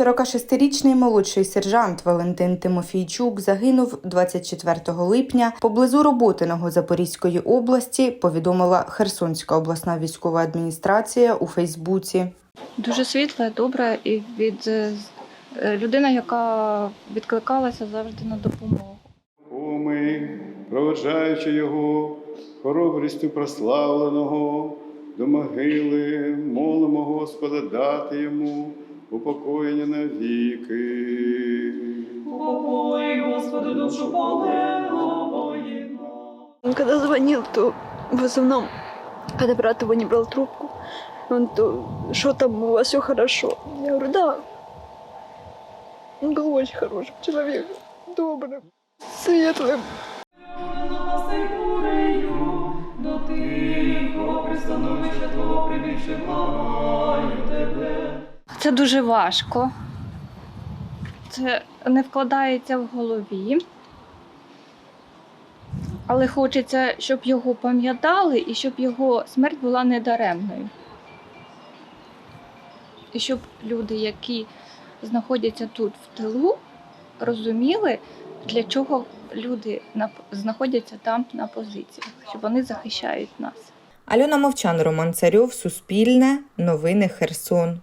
46-річний молодший сержант Валентин Тимофійчук загинув 24 липня поблизу Роботиного Запорізької області, повідомила Херсонська обласна військова адміністрація у Фейсбуці. Дуже світла, добра і від е, е, людина, яка відкликалася завжди на допомогу. О, ми, проведжаючи його, хоробрістю прославленого, до могили, молимо Господа дати йому упокоєння навіки. Упокой, Господи, душу полеглого Он когда звонил, то в основном, когда брат его не брал трубку, он то, что там, у вас все хорошо? Я говорю, да. Он был очень хорошим человеком, добрым, светлым. Напасти бурею, до тихого пристановища Твого прибільше благаю Тебе. Це дуже важко. Це не вкладається в голові. Але хочеться, щоб його пам'ятали і щоб його смерть була недаремною. І щоб люди, які знаходяться тут в тилу, розуміли, для чого люди знаходяться там на позиціях, що вони захищають нас. Альона Мовчан, Роман Царьов, Суспільне, Новини Херсон.